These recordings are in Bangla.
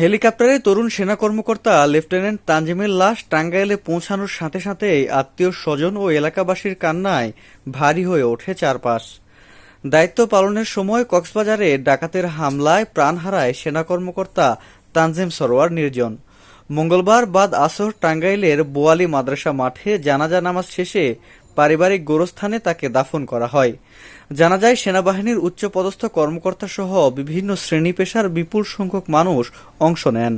হেলিকপ্টারে তরুণ সেনা কর্মকর্তা লেফটেন্যান্ট তানজিমের লাশ টাঙ্গাইলে পৌঁছানোর সাথে সাথেই আত্মীয় স্বজন ও এলাকাবাসীর কান্নায় ভারী হয়ে ওঠে চারপাশ। দায়িত্ব পালনের সময় কক্সবাজারে ডাকাতের হামলায় প্রাণ হারায় সেনা কর্মকর্তা তানজিম সরোয়ার নির্জন। মঙ্গলবার বাদ আসর টাঙ্গাইলের বোয়ালি মাদ্রাসা মাঠে জানাজা নামাজ শেষে পারিবারিক গোরস্থানে তাকে দাফন করা হয়। জানা যায়, সেনাবাহিনীর উচ্চপদস্থ কর্মকর্তা সহ বিভিন্ন শ্রেণি পেশার বিপুল সংখ্যক মানুষ অংশ নেন।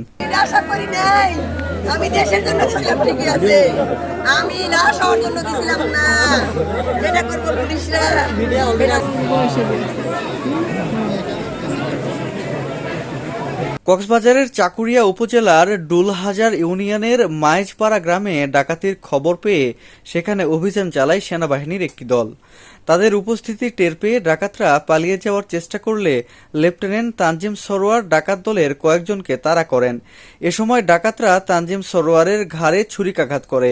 কক্সবাজারের চাকুরিয়া উপজেলার ডুলহাজার ইউনিয়নের মাইজপাড়া গ্রামে ডাকাতির খবর পেয়ে সেখানে অভিযান চালায় সেনাবাহিনীর একটি দল। তাদের উপস্থিতি টের পেয়ে ডাকাতরা পালিয়ে যাওয়ার চেষ্টা করলে লেফটেন্যান্ট তানজিম সরোয়ার ডাকাত দলের কয়েকজনকে তাড়া করেন। এ সময় ডাকাতরা তানজিম সরোয়ারের ঘাড়ে ছুরিকাঘাত করে।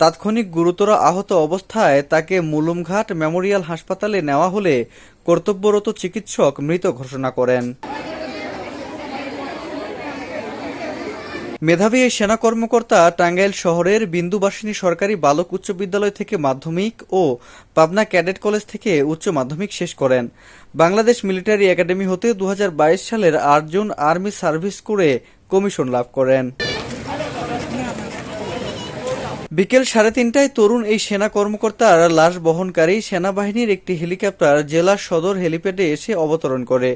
তাৎক্ষণিক গুরুতর আহত অবস্থায় তাকে মুলুমঘাট মেমোরিয়াল হাসপাতালে নেওয়া হলে কর্তব্যরত চিকিৎসক মৃত ঘোষণা করেন। মেধাবী এই সেনা কর্মকর্তা টাঙ্গাইল শহরের বিন্দুবাসিনী সরকারি বালক উচ্চ বিদ্যালয় থেকে মাধ্যমিক ও পাবনা ক্যাডেট কলেজ থেকে উচ্চ মাধ্যমিক শেষ করেন। বাংলাদেশ মিলিটারি একাডেমি হতে দু হাজার বাইশ সালের আট জুন আর্মি সার্ভিস করে কমিশন লাভ করেন। বিকেল সাড়ে তিনটায় তরুণ এই সেনা কর্মকর্তার লাশ বহনকারী সেনাবাহিনীর একটি হেলিকপ্টার জেলা সদর হেলিপ্যাডে এসে অবতরণ করে।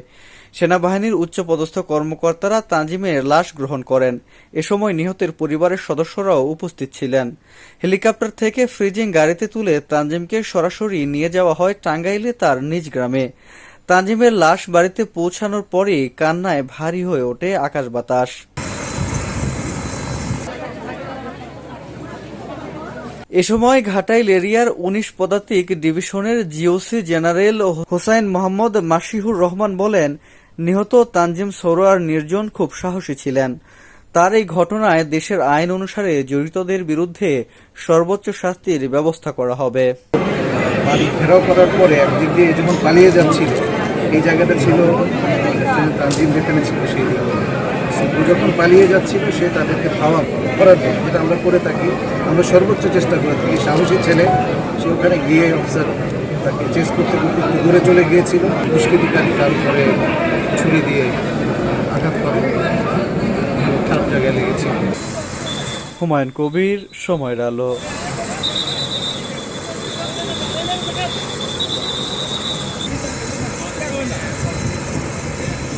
সেনাবাহিনীর উচ্চপদস্থ কর্মকর্তারা তাজিমের লাশ গ্রহণ করেন। এ সময় নিহতের পরিবারের সদস্যরাও উপস্থিত ছিলেন। হেলিকপ্টার থেকে ফ্রিজিং গাড়িতে তুলে তানজিমকে সরাসরি নিয়ে যাওয়া হয় টাঙ্গাইলে তার নিজ গ্রামে। তানজিমের লাশ বাড়িতে পৌঁছানোর পরেই কান্নায় ভারী হয়ে ওঠে আকাশ বাতাস। এ সময় ঘাটাইল এরিয়ার উনিশ পদাতিক ডিভিশনের জিওসি জেনারেল হোসাইন মোহাম্মদ মাসিহুর রহমান বলেন, নিহত তানজিম সরোয়ার নির্জন খুব সাহসী ছিলেন তার এই ঘটনায় দেশের আইন অনুসারে জড়িতদের বিরুদ্ধে সর্বোচ্চ শাস্তির ব্যবস্থা করা হবে ঘেরাও করার পরে একদিক দিয়ে যখন পালিয়ে যাচ্ছিল, এই জায়গাটা ছিল তানজিম যেখানে ছিল সেই। ও যখন পালিয়ে যাচ্ছিল, সে তাদেরকে খাওয়া করার জন্য, যেটা আমরা করে থাকি, আমরা সর্বোচ্চ চেষ্টা করে থাকি। সাহসী ছেলে, সে ওখানে গিয়ে অফিসার তাকে চেস করতে করতে একটু দূরে চলে গিয়েছিল। দুষ্কৃতিকারী তার উপরে ছুরি দিয়ে আঘাত করে। খারাপ জায়গায় লেগেছিল। হুমায়ুন কবির, সময়ের আলো।